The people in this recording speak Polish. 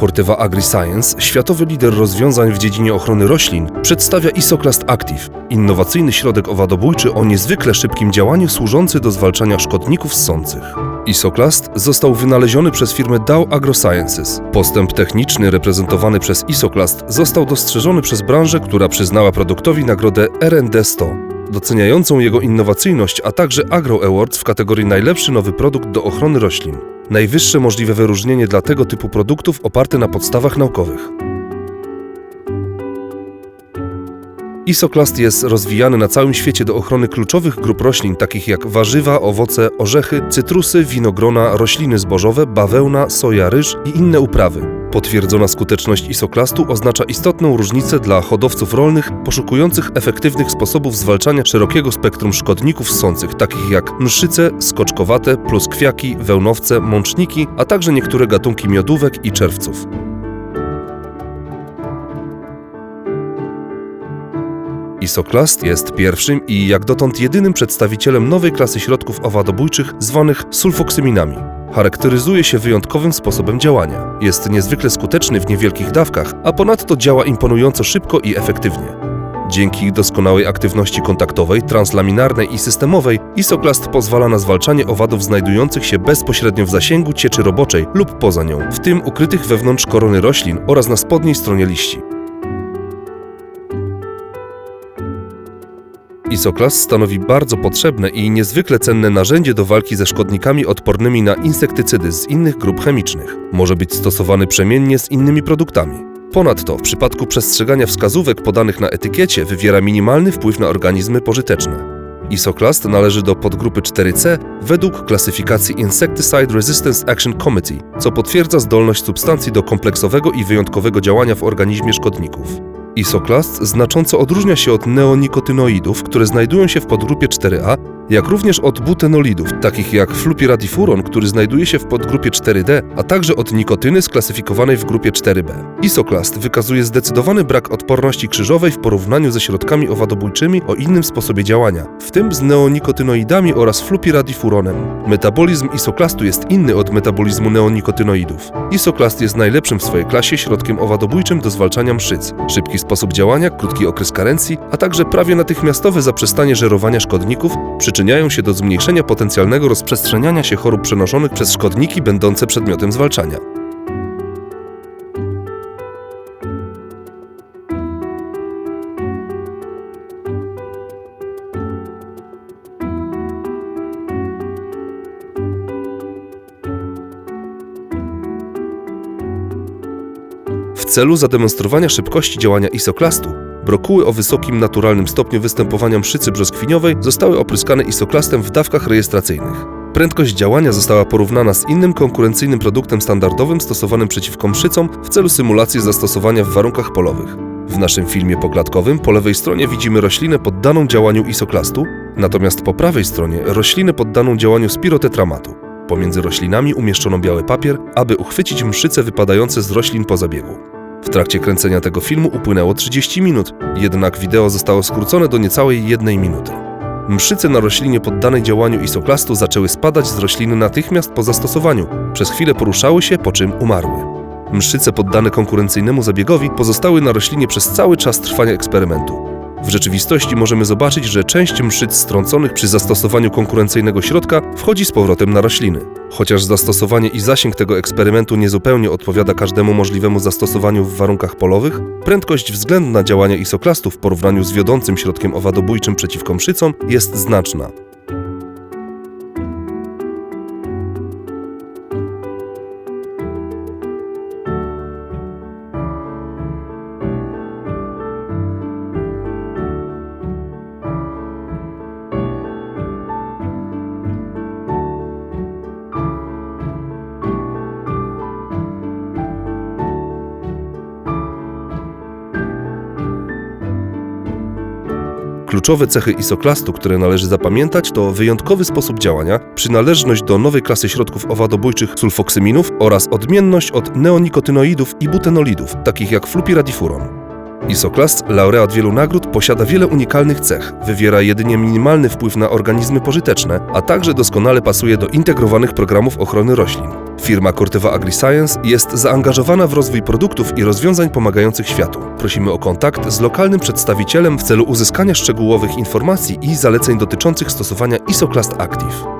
Corteva AgriScience, światowy lider rozwiązań w dziedzinie ochrony roślin, przedstawia Isoclast Active, innowacyjny środek owadobójczy o niezwykle szybkim działaniu służący do zwalczania szkodników ssących. Isoclast został wynaleziony przez firmę Dow AgroSciences. Postęp techniczny reprezentowany przez Isoclast został dostrzeżony przez branżę, która przyznała produktowi nagrodę R&D 100 doceniającą jego innowacyjność, a także Agro Awards w kategorii Najlepszy nowy produkt do ochrony roślin. Najwyższe możliwe wyróżnienie dla tego typu produktów oparte na podstawach naukowych. Isoclast jest rozwijany na całym świecie do ochrony kluczowych grup roślin, takich jak warzywa, owoce, orzechy, cytrusy, winogrona, rośliny zbożowe, bawełna, soja, ryż i inne uprawy. Potwierdzona skuteczność isoklastu oznacza istotną różnicę dla hodowców rolnych poszukujących efektywnych sposobów zwalczania szerokiego spektrum szkodników ssących, takich jak mszyce, skoczkowate, pluskwiaki, wełnowce, mączniki, a także niektóre gatunki miodówek i czerwców. Isoklast jest pierwszym i jak dotąd jedynym przedstawicielem nowej klasy środków owadobójczych zwanych sulfoksyminami. Charakteryzuje się wyjątkowym sposobem działania. Jest niezwykle skuteczny w niewielkich dawkach, a ponadto działa imponująco szybko i efektywnie. Dzięki doskonałej aktywności kontaktowej, translaminarnej i systemowej, Isoklast pozwala na zwalczanie owadów znajdujących się bezpośrednio w zasięgu cieczy roboczej lub poza nią, w tym ukrytych wewnątrz korony roślin oraz na spodniej stronie liści. Isoklas stanowi bardzo potrzebne i niezwykle cenne narzędzie do walki ze szkodnikami odpornymi na insektycydy z innych grup chemicznych. Może być stosowany przemiennie z innymi produktami. Ponadto, w przypadku przestrzegania wskazówek podanych na etykiecie, wywiera minimalny wpływ na organizmy pożyteczne. Isoklast należy do podgrupy 4C według klasyfikacji Insecticide Resistance Action Committee, co potwierdza zdolność substancji do kompleksowego i wyjątkowego działania w organizmie szkodników. Isoklast znacząco odróżnia się od neonikotynoidów, które znajdują się w podgrupie 4A, jak również od butenolidów, takich jak flupiradifuron, który znajduje się w podgrupie 4D, a także od nikotyny sklasyfikowanej w grupie 4B. Isoklast wykazuje zdecydowany brak odporności krzyżowej w porównaniu ze środkami owadobójczymi o innym sposobie działania, w tym z neonikotynoidami oraz flupiradifuronem. Metabolizm isoklastu jest inny od metabolizmu neonikotynoidów. Isoklast jest najlepszym w swojej klasie środkiem owadobójczym do zwalczania mszyc. Szybki sposób działania, krótki okres karencji, a także prawie natychmiastowe zaprzestanie żerowania szkodników przyczyniają się do zmniejszenia potencjalnego rozprzestrzeniania się chorób przenoszonych przez szkodniki będące przedmiotem zwalczania. W celu zademonstrowania szybkości działania isoklastu, brokuły o wysokim naturalnym stopniu występowania mszycy brzoskwiniowej zostały opryskane isoklastem w dawkach rejestracyjnych. Prędkość działania została porównana z innym konkurencyjnym produktem standardowym stosowanym przeciwko mszycom w celu symulacji zastosowania w warunkach polowych. W naszym filmie poklatkowym po lewej stronie widzimy roślinę poddaną działaniu isoklastu, natomiast po prawej stronie roślinę poddaną działaniu spirotetramatu. Pomiędzy roślinami umieszczono biały papier, aby uchwycić mszyce wypadające z roślin po zabiegu. W trakcie kręcenia tego filmu upłynęło 30 minut, jednak wideo zostało skrócone do niecałej jednej minuty. Mszyce na roślinie poddanej działaniu isoklastu zaczęły spadać z rośliny natychmiast po zastosowaniu. Przez chwilę poruszały się, po czym umarły. Mszyce poddane konkurencyjnemu zabiegowi pozostały na roślinie przez cały czas trwania eksperymentu. W rzeczywistości możemy zobaczyć, że część mszyc strąconych przy zastosowaniu konkurencyjnego środka wchodzi z powrotem na rośliny. Chociaż zastosowanie i zasięg tego eksperymentu niezupełnie odpowiada każdemu możliwemu zastosowaniu w warunkach polowych, prędkość względna działania isoklastu w porównaniu z wiodącym środkiem owadobójczym przeciwko mszycom jest znaczna. Kluczowe cechy isoklastu, które należy zapamiętać, to wyjątkowy sposób działania, przynależność do nowej klasy środków owadobójczych sulfoksyminów oraz odmienność od neonikotynoidów i butenolidów, takich jak flupiradifuron. Isoklast, laureat wielu nagród, posiada wiele unikalnych cech, wywiera jedynie minimalny wpływ na organizmy pożyteczne, a także doskonale pasuje do integrowanych programów ochrony roślin. Firma Corteva AgriScience jest zaangażowana w rozwój produktów i rozwiązań pomagających światu. Prosimy o kontakt z lokalnym przedstawicielem w celu uzyskania szczegółowych informacji i zaleceń dotyczących stosowania Isoclast Active.